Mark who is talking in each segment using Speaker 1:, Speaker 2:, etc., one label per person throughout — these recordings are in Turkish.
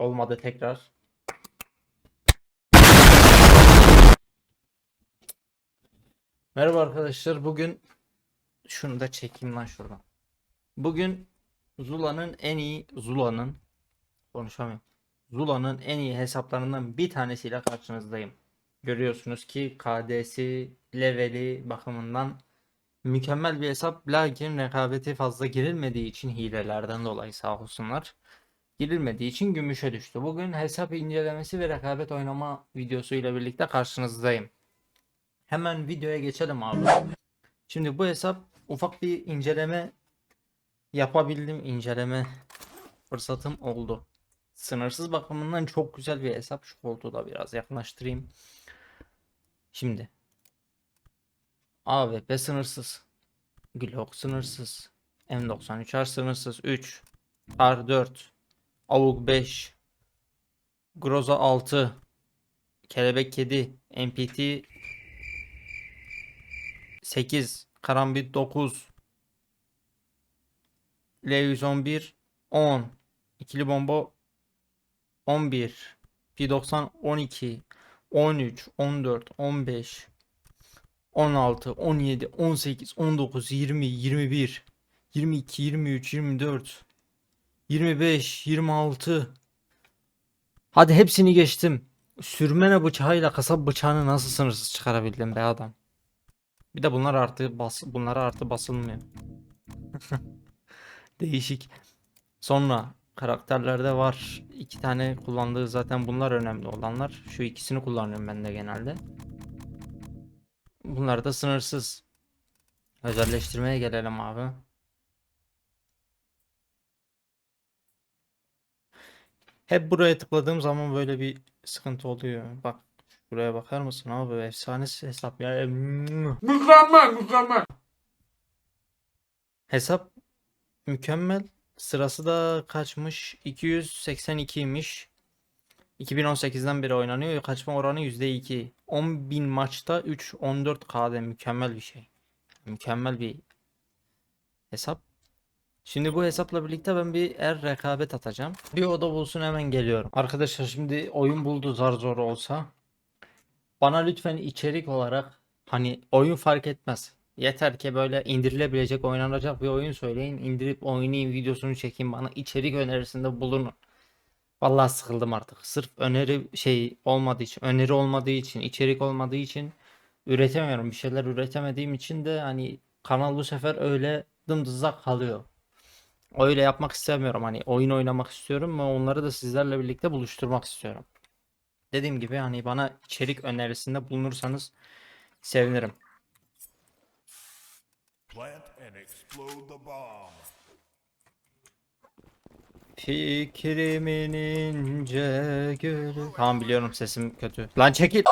Speaker 1: Olmadı tekrar. Merhaba arkadaşlar. Bugün şunu da çekeyim lan şuradan. Bugün Zula'nın en iyi Zula'nın konuşamıyorum. Zula'nın en iyi hesaplarından bir tanesiyle karşınızdayım. Görüyorsunuz ki KD'si, leveli bakımından mükemmel bir hesap. Lakin rekabeti fazla girilmediği için hilelerden dolayı sağ olsunlar. Girilmediği için gümüşe düştü. Bugün hesap incelemesi ve rekabet oynama videosu ile birlikte karşınızdayım. Hemen videoya geçelim abi. Şimdi bu hesap ufak bir inceleme yapabildim. inceleme fırsatım oldu. Sınırsız bakımından çok güzel bir hesap. Şu koltuğu da biraz yaklaştırayım. Şimdi AWP sınırsız. Glock sınırsız. M93R sınırsız. 3 R4 Avuk 5 Groza 6 Kelebek Kedi MPT 8 Karambit 9 L111 10 İkili bomba 11 P90 12 13 14 15 16 17 18 19 20 21 22 23 24 25 26 Hadi hepsini geçtim. Sürmene bıçağıyla kasap bıçağını nasıl sınırsız çıkarabildim be adam? Bir de bunlar artı bas bunlara artı basılmıyor. Değişik. Sonra karakterlerde var. iki tane kullandığı zaten bunlar önemli olanlar. Şu ikisini kullanıyorum ben de genelde. Bunlar da sınırsız. Özelleştirmeye gelelim abi. Hep buraya tıkladığım zaman böyle bir sıkıntı oluyor. Bak buraya bakar mısın abi? Efsane hesap ya.
Speaker 2: Mükemmel mükemmel.
Speaker 1: Hesap mükemmel. Sırası da kaçmış? 282'ymiş. 2018'den beri oynanıyor. Kaçma oranı %2. 10.000 maçta 3 14 KD mükemmel bir şey. Mükemmel bir hesap. Şimdi bu hesapla birlikte ben bir er rekabet atacağım. Bir oda bulsun hemen geliyorum. Arkadaşlar şimdi oyun buldu zar zor olsa. Bana lütfen içerik olarak hani oyun fark etmez. Yeter ki böyle indirilebilecek oynanacak bir oyun söyleyin. indirip oynayayım videosunu çekeyim bana içerik önerisinde bulunun. Vallahi sıkıldım artık. Sırf öneri şey olmadığı için, öneri olmadığı için, içerik olmadığı için üretemiyorum. Bir şeyler üretemediğim için de hani kanal bu sefer öyle dımdızlak kalıyor. Öyle yapmak istemiyorum. Hani oyun oynamak istiyorum ve onları da sizlerle birlikte buluşturmak istiyorum. Dediğim gibi hani bana içerik önerisinde bulunursanız sevinirim.
Speaker 3: Plant and explode the bomb.
Speaker 1: Fikrimin ince gülü. Tamam biliyorum sesim kötü. Lan çekil.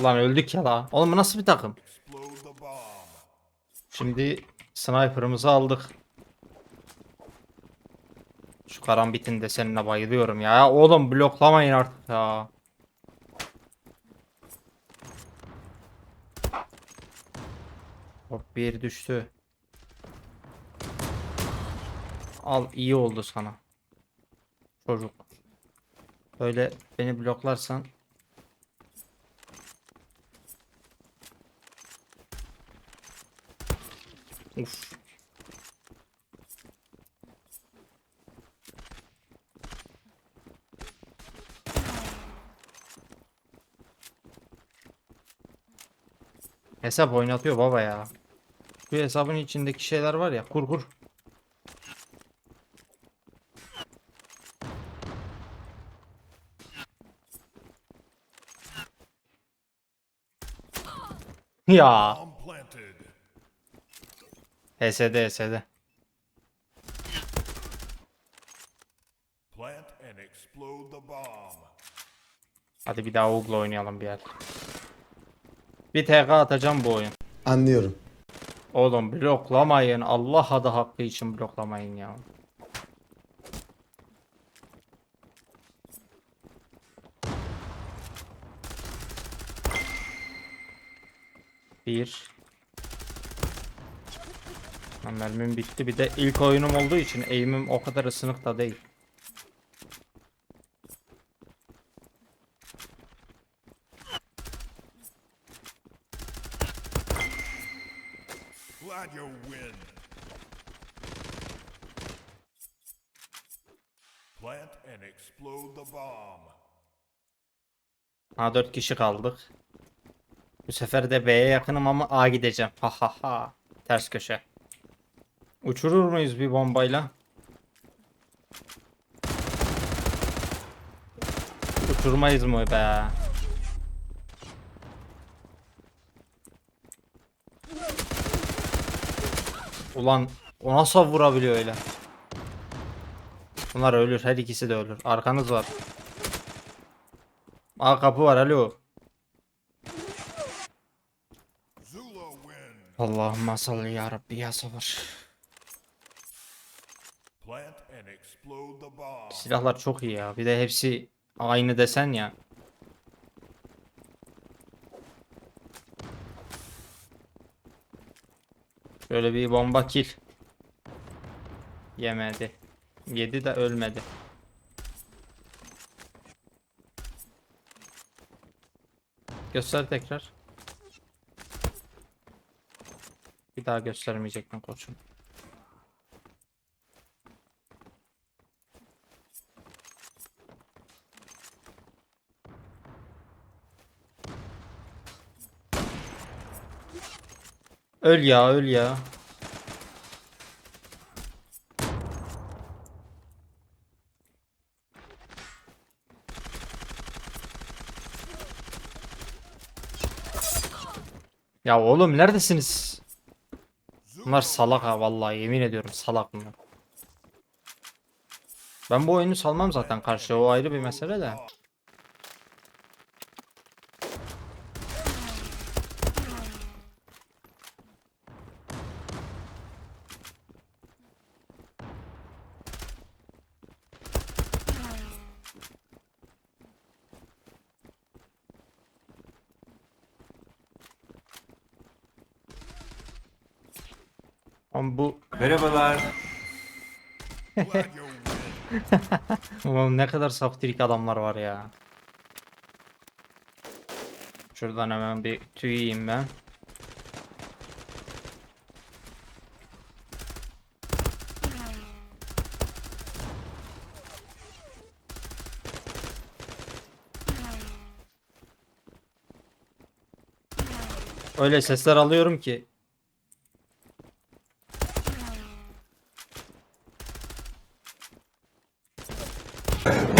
Speaker 1: Ulan öldük ya la. Oğlum bu nasıl bir takım? Şimdi sniper'ımızı aldık. Şu karambitin desenine bayılıyorum ya. Oğlum bloklamayın artık ya. Hop bir düştü. Al iyi oldu sana. Çocuk. Böyle beni bloklarsan Uf. Hesap oynatıyor baba ya. Bu hesabın içindeki şeyler var ya kur kur. Ya.
Speaker 3: HSD HSD.
Speaker 1: Hadi bir daha Oğul'la oynayalım bir yer. Bir TK atacağım bu oyun.
Speaker 4: Anlıyorum.
Speaker 1: Oğlum bloklamayın. Allah adı hakkı için bloklamayın ya. Bir. Lan mermim bitti. Bir de ilk oyunum olduğu için eğimim o kadar ısınık da değil. Ha 4 kişi kaldık. Bu sefer de B'ye yakınım ama A gideceğim. Ha ha ha. Ters köşe. Uçurur muyuz bir bombayla? Uçurmayız mı be? Ulan o nasıl vurabiliyor öyle? Bunlar ölür. Her ikisi de ölür. Arkanız var. Aa kapı var alo. Allahümme salli ya Rabbi ya sabır. Silahlar çok iyi ya. Bir de hepsi aynı desen ya. Şöyle bir bomba kill. Yemedi. Yedi de ölmedi. Göster tekrar. Bir daha göstermeyecektin koçum. Öl ya öl ya. Ya oğlum neredesiniz? Bunlar salak ha vallahi yemin ediyorum salak bunlar. Ben bu oyunu salmam zaten karşı o ayrı bir mesele de. Ama bu
Speaker 4: Merhabalar.
Speaker 1: Ulan ne kadar saftirik adamlar var ya. Şuradan hemen bir tüy yiyeyim ben. Öyle sesler alıyorum ki.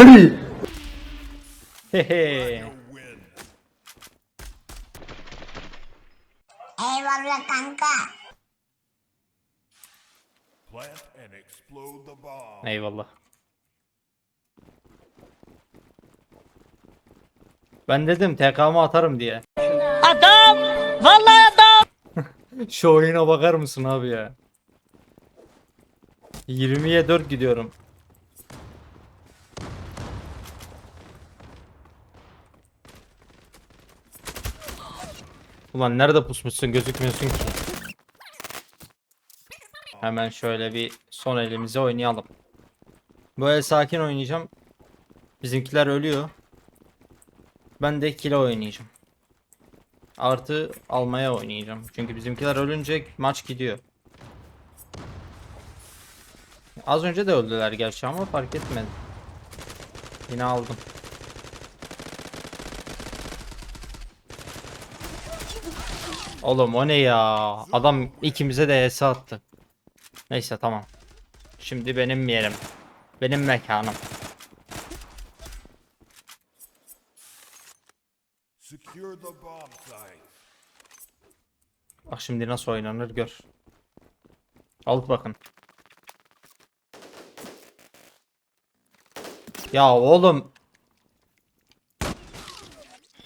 Speaker 1: Hehe.
Speaker 3: You win.
Speaker 5: Eyvallah kanka.
Speaker 3: Plant and explode the bomb.
Speaker 1: Eyvallah. Ben dedim TK'mı atarım diye.
Speaker 6: Adam! Vallahi adam!
Speaker 1: Şu oyuna bakar mısın abi ya? 20'ye 4 gidiyorum. Ulan nerede pusmuşsun gözükmüyorsun ki. Hemen şöyle bir son elimize oynayalım. El sakin oynayacağım. Bizimkiler ölüyor. Ben de kilo oynayacağım. Artı almaya oynayacağım. Çünkü bizimkiler ölünce maç gidiyor. Az önce de öldüler gerçi ama fark etmedi. Yine aldım. Oğlum o ne ya? Adam ikimize de HS attı. Neyse tamam. Şimdi benim yerim. Benim mekanım. Bak şimdi nasıl oynanır gör. Al bakın. Ya oğlum.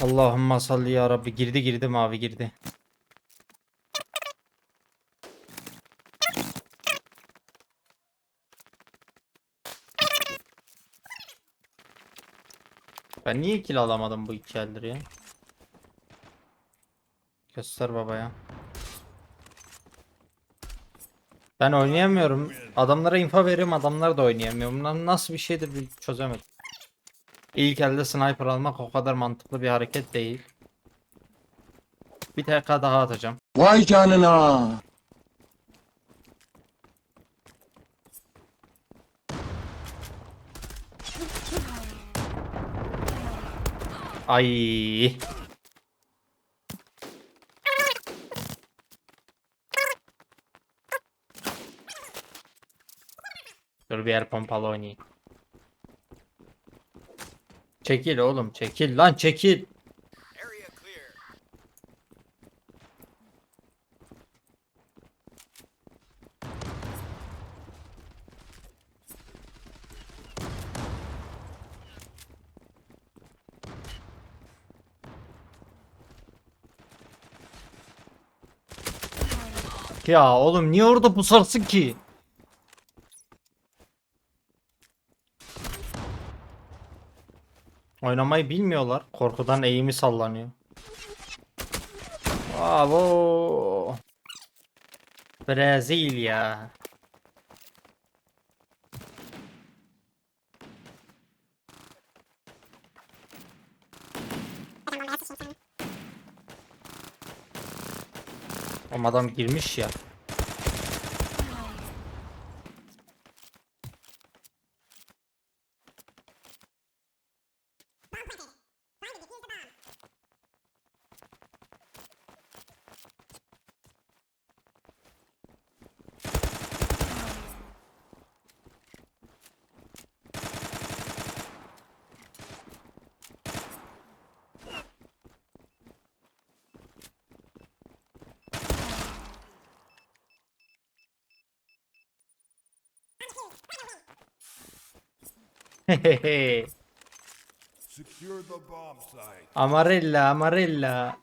Speaker 1: Allahümme salli ya Rabbi. Girdi girdi mavi girdi. Ben niye kill alamadım bu iki eldir ya? Göster babaya. Ben oynayamıyorum. Adamlara info veriyorum adamlar da oynayamıyor. Bunlar nasıl bir şeydir bir çözemedim. İlk elde sniper almak o kadar mantıklı bir hareket değil. Bir TK daha atacağım.
Speaker 4: Vay canına.
Speaker 1: Ay. Dur bir yer pompalı oynayayım. Çekil oğlum çekil lan çekil. Ya oğlum niye orada pusarsın ki? Oynamayı bilmiyorlar. Korkudan eğimi sallanıyor. Bravo. Brezilya. Oğlum adam girmiş ya. Amarella, amarella.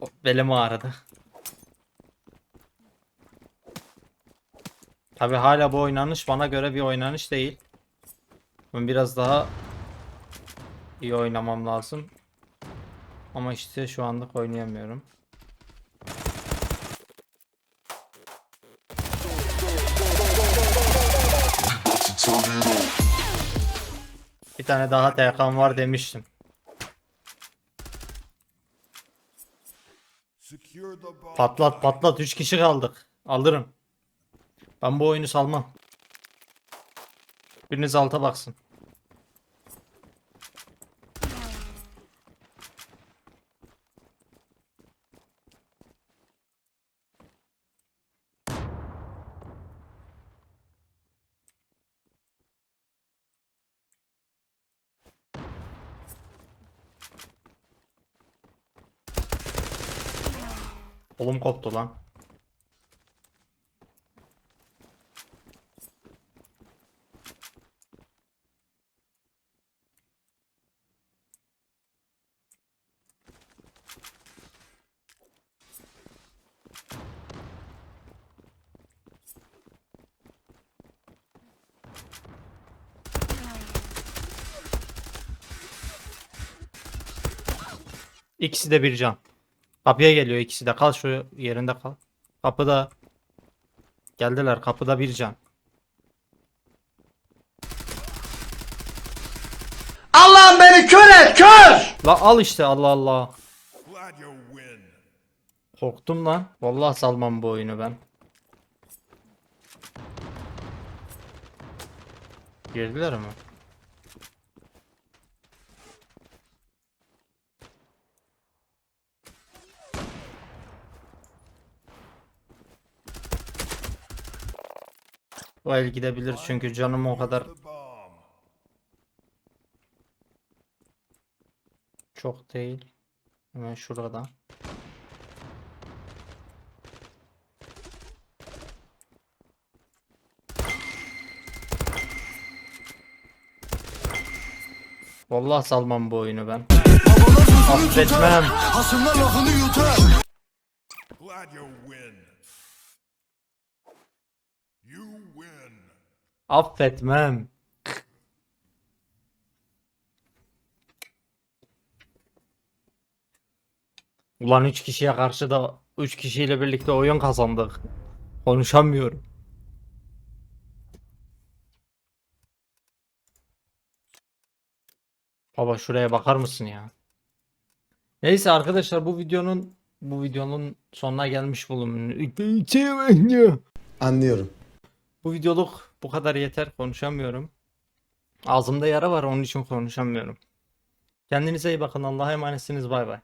Speaker 1: O, belim ağrıdı. Tabi hala bu oynanış bana göre bir oynanış değil. Ben biraz daha iyi oynamam lazım. Ama işte şu anlık oynayamıyorum. Bir tane daha TK'm var demiştim. Patlat patlat 3 kişi kaldık. Alırım. Ben bu oyunu salmam. Biriniz alta baksın. Kolum koptu lan. İkisi de bir can. Kapıya geliyor ikisi de. Kal şu yerinde kal. Kapıda. Geldiler kapıda bir can.
Speaker 4: Allah'ım beni kör et kör.
Speaker 1: La al işte Allah Allah. Korktum lan. Vallahi salmam bu oyunu ben. Girdiler mi? El gidebilir çünkü canım o kadar çok değil. Hemen şurada. Vallahi salmam bu oyunu ben. Affetmem.
Speaker 3: Win.
Speaker 1: Affetmem. Ulan 3 kişiye karşı da 3 kişiyle birlikte oyun kazandık. Konuşamıyorum. Baba şuraya bakar mısın ya? Neyse arkadaşlar bu videonun bu videonun sonuna gelmiş bulunmuyorum.
Speaker 5: Anlıyorum.
Speaker 1: Bu videoluk bu kadar yeter konuşamıyorum. Ağzımda yara var onun için konuşamıyorum. Kendinize iyi bakın Allah'a emanetsiniz bay bay.